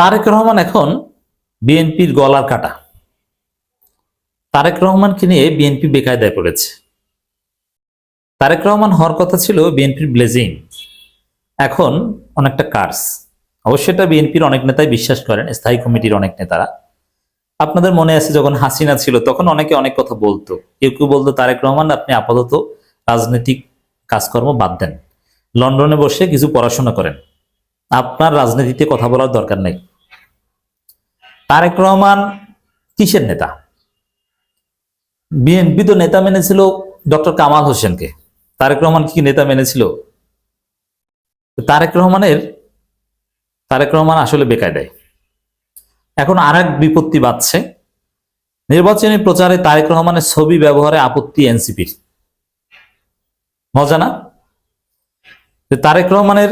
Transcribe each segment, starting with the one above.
তারেক রহমান এখন বিএনপির গলার কাটা। তারেক রহমানকে নিয়ে বিএনপি বেকায়দায় পড়েছে। তারেক রহমান হওয়ার কথা ছিল বিএনপির ব্লেজিং। এখন অনেকটা কার্স। অবশ্যই এটা বিএনপির অনেক নেতাই বিশ্বাস করেন, স্থায়ী কমিটির অনেক নেতারা। আপনাদের মনে আছে যখন হাসিনা ছিল, তখন অনেকে অনেক কথা বলতো। কেউ কেউ বলতো, তারেক রহমান, আপনি আপাতত রাজনৈতিক কাজকর্ম বাদ দেন। লন্ডনে বসে কিছু পড়াশোনা করেন। আপনার রাজনীতিতে কথা বলার দরকার নেই। তারেক রহমান কিসের নেতা? বিএনপি তো নেতা মেনেছিল ডক্টর কামাল হোসেনকে। তারেক রহমান কি নেতা মেনেছিল? তারেক রহমানের তারেক রহমান আসলে বেকায়দায়। এখন আর এক বিপত্তি বাড়ছে নির্বাচনী প্রচারে তারেক রহমানের ছবি ব্যবহারে আপত্তি এনসিপির। মজা না তারেক রহমানের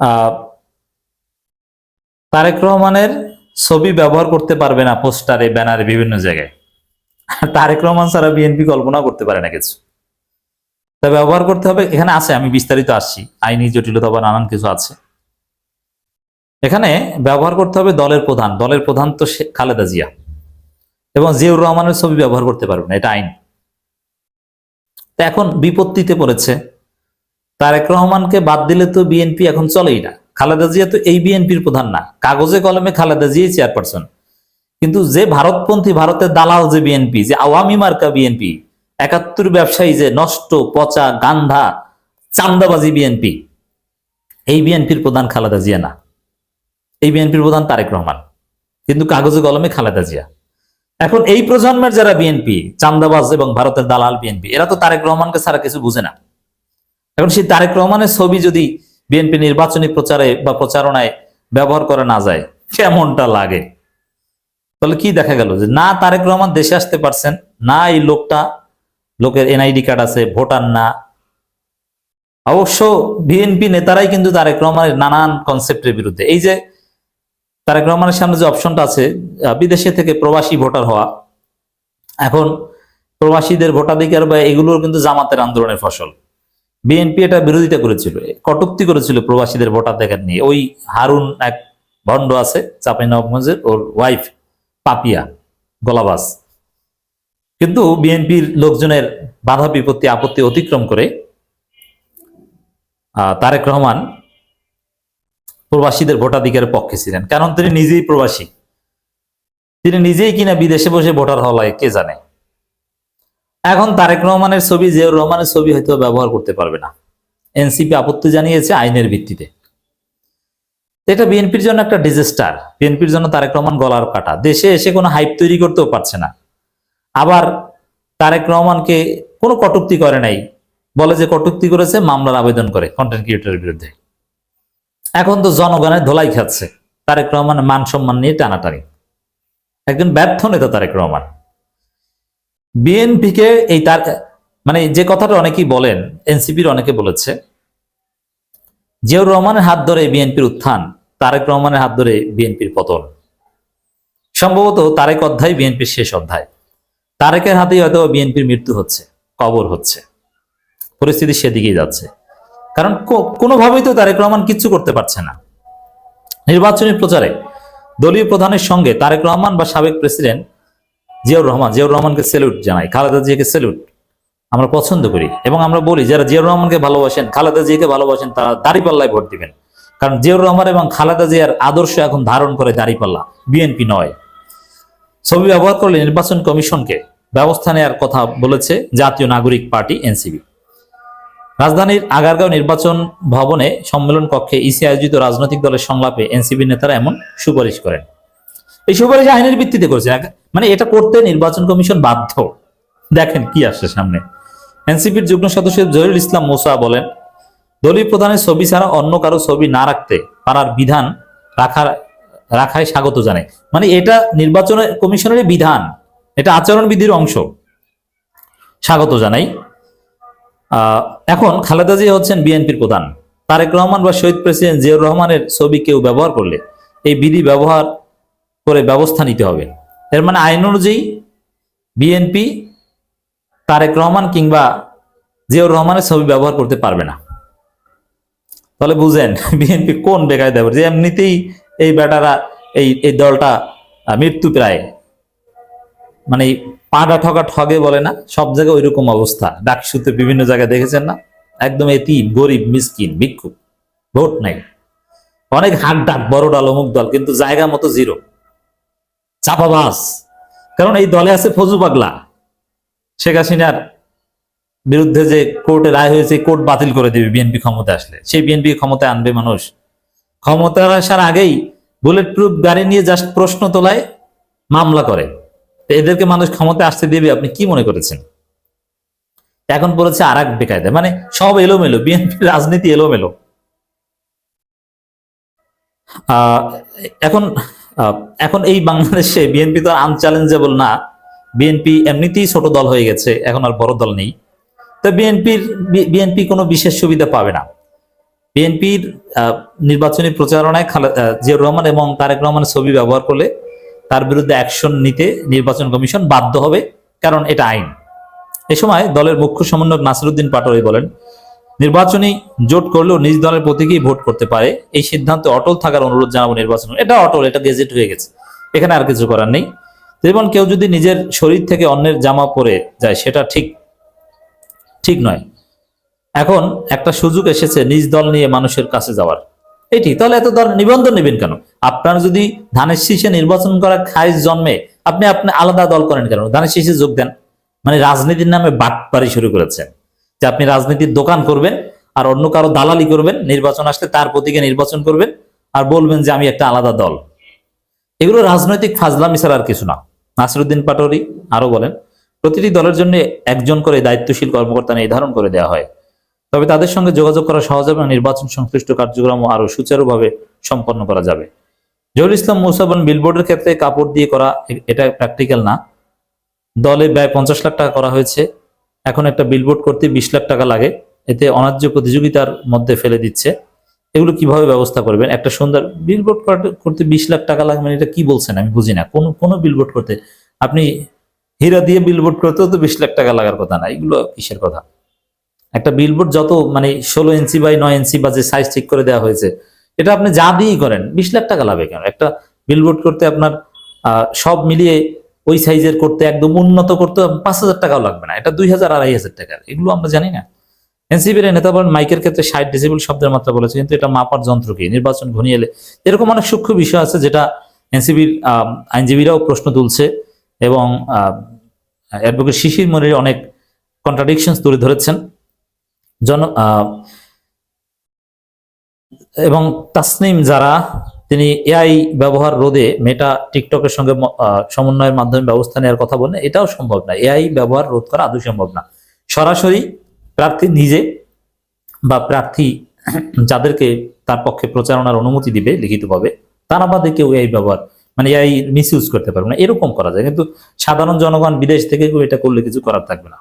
আহ, তারেক রহমানের ছবি ব্যবহার করতে পারবে না, পোস্টারে ব্যানারে, বিভিন্ন জায়গায়। তারেক রহমান ছাড়া বিএনপি কল্পনা করতে পারে না কিছু। তা ব্যবহার করতে হবে, এখানে আছে, আমি বিস্তারিত আসছি। আইনি জটিলতা বা নানান কিছু আছে। এখানে ব্যবহার করতে হবে দলের প্রধান। দলের প্রধান তো খালেদা জিয়া। এবং জিয়াউর রহমানের ছবি ব্যবহার করতে পারবে না, এটা আইন। তা এখন বিপত্তিতে পড়েছে। তারেক রহমানকে বাদ দিলে তো বিএনপি এখন চলেই না। খালেদা জিয়া তো এই বিএনপির প্রধান না। কাগজে কলমে খালেদা জিয়াই চেয়ারপারসন। কিন্তু যে ভারতপন্থী, ভারতের দালাল যে বিএনপি, যে আওয়ামী মার্কা বিএনপি, একাত্তর ব্যবসায়ী যে নষ্ট, পচা, গান্ধা, চান্দাবাজি বিএনপি, এই বিএনপির প্রধান খালেদা জিয়া না। এই বিএনপির প্রধান তারেক রহমান। কিন্তু কাগজে কলমে খালেদা জিয়া। এখন এই প্রজন্মের যারা বিএনপি, চান্দাবাজ এবং ভারতের দালাল বিএনপি, এরা তো তারেক রহমানকে ছাড়া কিছু বুঝে না। এখন সেই তারেক রহমানের ছবি যদি বিএনপি নির্বাচনী প্রচারে বা প্রচারণায় ব্যবহার করা না যায়। কেমনটা লাগে? তাহলে কি দেখা গেল যে না তারেক রহমান দেশে আসতে পারছেন, না এই লোকটা, লোকের এনআইডি কার্ড আছে, ভোটার না। অবশ্য বিএনপি নেতারাই কিন্তু তারেক রহমানের নানান কনসেপ্টের বিরুদ্ধে। এই যে তারেক রহমানের সামনে যে অপশনটা আছে বিদেশে থেকে প্রবাসী ভোটার হওয়া, এখন প্রবাসীদের ভোটাধিকার বা এগুলোর কিন্তু জামাতের আন্দোলনের ফসল। বিএনপি এটা বিরোধিতা করেছিল, কটুক্তি করেছিল প্রবাসীদের ভোটাধিকার নিয়ে। ওই হারুন এক ভণ্ড আছে চাপাই নবাবগঞ্জের ওর ওয়াইফ পাপিয়া গলাবাস কিন্তু বিএনপির লোকজনের বাধা বিপত্তি আপত্তি অতিক্রম করে তারেক রহমান প্রবাসীদের ভোটাধিকারের পক্ষে ছিলেন। কারণ তিনি নিজেই প্রবাসী। তিনি নিজেই কিনা বিদেশে বসে ভোটার হওয়া লাগে, কে জানে? এখন তারেক রহমানের ছবি, জিয়াউর রহমানের ছবি হয়তো ব্যবহার করতে পারবে না। এনসিপি আপত্তি জানিয়েছে আইনের ভিত্তিতে। এটা বিএনপির জন্য একটা ডিজাস্টার বিএনপির জন্য তারেক রহমান গলার কাটা। দেশে এসে কোনো হাইপ তৈরি করতেও পারছে না। আবার তারেক রহমানকে কোনো কটুক্তি করে নাই। বলে যে কটুক্তি করেছে, মামলার আবেদন করে কন্টেন্ট ক্রিয়েটরের বিরুদ্ধে। এখন তো জনগণের ধোলাই খাচ্ছে। তারেক রহমান মান সম্মান নিয়ে টানাটানি। একজন ব্যর্থ নেতা তারেক রহমান। বিএনপিকে এই তার মানে যে কথাটা অনেকেই বলেন এনসিপির অনেকে বলেছে, জিয়াউর রহমানের হাত ধরে বিএনপির উত্থান, তারেক রহমানের হাত ধরে বিএনপির পতন। সম্ভবত তারেক অধ্যায় বিএনপির শেষ অধ্যায়। তারেকের হাতেই হয়তো বিএনপির মৃত্যু হচ্ছে, কবর হচ্ছে। পরিস্থিতি সেদিকেই যাচ্ছে। কারণ কোনোভাবেই তো তারেক রহমান কিচ্ছু করতে পারছে না। নির্বাচনী প্রচারে দলীয় প্রধানের সঙ্গে তারেক রহমান বা সাবেক প্রেসিডেন্ট জিয়াউর রহমান, জিয়াউর রহমানকে স্যালুট জানাই, খালেদা জিয়াকে স্যালুট আমরা পছন্দ করি এবং আমরা বলি, যারা জিয়াউর রহমানকে ভালোবাসেন, খালেদা জিয়াকে ভালোবাসেন, তারা দাঁড়িপাল্লায় ভোট দিবেন। কারণ জিয়াউর রহমান এবং খালেদা জিয়ার আদর্শ এখন ধারণ করে দাঁড়িপাল্লা বিএনপি নয়। ছবি ব্যবহার করলে নির্বাচন কমিশনকে ব্যবস্থা নেওয়ার কথা বলেছে জাতীয় নাগরিক পার্টি এনসিবি রাজধানীর আগারগাঁও নির্বাচন ভবনে সম্মেলন কক্ষে ইসি আয়োজিত রাজনৈতিক দলের সংলাপে এনসিবি নেতারা এমন সুপারিশ করেন। এই সুপারিশ আইনের ভিত্তিতে করেছে। মানে এটা করতে নির্বাচন কমিশন বাধ্য। দেখেন কি আসছে সামনে। এনসিপির যুগ্ম সদস্য জহিরুল ইসলাম মোসা বলেন, দলীয় প্রধানের ছবি ছাড়া অন্য কারও ছবি না রাখতে পারার বিধান রাখার রাখায় স্বাগত জানায়। মানে এটা নির্বাচন কমিশনের বিধান। এটা আচরণবিধির অংশ। স্বাগত জানাই। এখন খালেদা জিয়া হচ্ছেন বিএনপির প্রধান। তারেক রহমান বা শহীদ প্রেসিডেন্ট জিয়াউর রহমানের ছবি কেউ ব্যবহার করলে এই বিধি ব্যবহার করে ব্যবস্থা নিতে হবে। এর মানে আইন অনুযায়ী বিএনপি, তারেক রহমান কিংবা জিয়াউর রহমানের ছবি ব্যবহার করতে পারবে না। তাহলে বুঝেন, বিএনপি কোন বেকায় দেবে যে এমনিতেই এই বেটারা, এই এই দলটা মৃত্যু প্রায়। মানে পাটা ঠকা ঠগে বলে না, সব জায়গায় ওইরকম অবস্থা। ডাকসুতে বিভিন্ন জায়গায় দেখেছেন না? একদম এটি গরিব, মিসকিন ভিক্ষু ভোট নাই। অনেক হাট ডাক বড় ডাল, অমুক দল কিন্তু জায়গা মতো জিরো। চাপাবাস কারণ এই দলে আছে ফজু পাগলা। শেখ হাসিনার বিরুদ্ধে যে কোর্টে রায় হয়েছে কোর্ট বাতিল করে দেবে বিএনপি ক্ষমতা আসলে। সেই বিএনপি ক্ষমতায় আনবে মানুষ। ক্ষমতা আসার আগেই বুলেট প্রুফ গাড়ি নিয়ে জাস্ট প্রশ্ন তোলায় মামলা করে। এদেরকে মানুষ ক্ষমতায় আসতে দেবে আপনি কি মনে করেছেন? এখন পড়েছে আর এক বেকায়দা। মানে সব এলোমেলো বিএনপি রাজনীতি এলোমেলো। আহ, এখন এখন এই বাংলাদেশে বিএনপি তো আনচ্যালেঞ্জেবল না। বিএনপি এমনিতেই ছোট দল হয়ে গেছে, এখন আর বড় দল নেই। তো বিএনপির বিএনপি কোনো বিশেষ সুবিধা পাবে না। বিএনপির নির্বাচনী প্রচারণায় জিয়াউর রহমান এবং তারেক রহমানের ছবি ব্যবহার করলে তার বিরুদ্ধে অ্যাকশন নিতে নির্বাচন কমিশন বাধ্য হবে, কারণ এটা আইন। এ সময় দলের মুখ্য সমন্বয়ক নাসিরুদ্দিন পাটোয়ারি বলেন নির্বাচনী জোট করলেও নিজ দলের প্রতীকেই ভোট করতে পারে। এই সিদ্ধান্তে অটল থাকার অনুরোধ জানাব নির্বাচন। এটা অটল, এটা গেজেট হয়ে গেছে। এখানে আর কিছু করার নেই। যেমন কেউ যদি নিজের শরীর থেকে অন্যের জামা পরে যায়, সেটা ঠিক ঠিক নয়। এখন একটা সুযোগ এসেছে নিজ দল নিয়ে মানুষের কাছে যাওয়ার। এটি, তাহলে এত দল নিবন্ধন নেবেন কেন? আপনার যদি ধানের শীষে নির্বাচন করা খাইজ জন্মে আপনি আপনি আলাদা দল করেন কেন? ধানের শীষে যোগ দেন। মানে রাজনীতির নামে বাটপারি শুরু করেছেন। যে আপনি রাজনীতির দোকান করবেন আর অন্য কারও দালালি করবেন, নির্বাচন আসলে তার প্রতীকে নির্বাচন করবেন আর বলবেন যে আমি একটা আলাদা দল। এগুলো রাজনৈতিক ফাজলামি ছাড়া আর কিছু না। নাসিরুদ্দিন পাটোরি আরও বলেন, প্রতিটি দলের জন্য একজন করে দায়িত্বশীল কর্মকর্তা নির্ধারণ করে দেওয়া হয়। তবে তাদের সঙ্গে যোগাযোগ করা সহজ হবে নির্বাচন সংশ্লিষ্ট কার্যক্রম আরও সুচারুভাবে সম্পন্ন করা যাবে। জহুর ইসলাম মুসা বলেন বিলবোর্ডের ক্ষেত্রে কাপড় দিয়ে করা এটা প্র্যাকটিক্যাল না। দলে ব্যয় পঞ্চাশ লাখ টাকা করা হয়েছে। এখন একটা বিলবোর্ড করতে বিশ লাখ টাকা লাগে। এতে অনার্য প্রতিযোগিতার মধ্যে ফেলে দিচ্ছে। এগুলো কীভাবে ব্যবস্থা করবেন? একটা সুন্দর বিলবোর্ড করতে বিশ লাখ টাকা লাগবে মানে এটা কি বলছেন? আমি বুঝি না। কোন কোন বিলবোর্ড করতে আপনি হীরা দিয়ে বিলবোর্ড করতেও তো বিশ লাখ টাকা লাগার কথা না। এগুলো কিসের কথা? একটা বিলবোর্ড যত মানে ষোলো ইঞ্চি বাই নয় ইঞ্চি বা যে সাইজ ঠিক করে দেওয়া হয়েছে, এটা আপনি যা দিয়েই করেন, বিশ লাখ টাকা লাগবে কেন? একটা বিলবোর্ড করতে আপনার সব মিলিয়ে ওই সাইজের করতে একদম উন্নত করতে পাঁচ হাজার টাকাও লাগবে না। এটা দুই হাজার, আড়াই হাজার টাকার। এগুলো আমরা জানি না। এনসিপির নেতা বলেন, মাইকের ক্ষেত্রে ষাট ডেসিবল শব্দের মাত্রা বলেছে, কিন্তু এটা মাপার যন্ত্র কি? নির্বাচন ঘনিয়ে এলে এরকম অনেক সূক্ষ্ম বিষয় আছে যেটা এনসিপির আইনজীবীরাও প্রশ্ন তুলছে এবং অ্যাডভোকেট শিশির মনির অনেক কন্ট্রাডিকশন তুলে ধরেছেন। জন এবং তাসনিম যারা তিনি এআই ব্যবহার রোধে মেটা টিকটকের সঙ্গে সমন্বয়ের মাধ্যমে ব্যবস্থা নেওয়ার কথা বলেন এটাও সম্ভব না। এআই ব্যবহার রোধ করা আদৌ সম্ভব না। সরাসরি প্রার্থী নিজে বা প্রার্থী যাদেরকে তার পক্ষে প্রচারণার অনুমতি দিবে লিখিতভাবে, তারা বাদে কেউ এআই ব্যবহার মানে এআই মিস করতে পারবে না। এরকম করা যায়। কিন্তু সাধারণ জনগণ বিদেশ থেকে কেউ এটা করলে কিছু করার থাকবে না।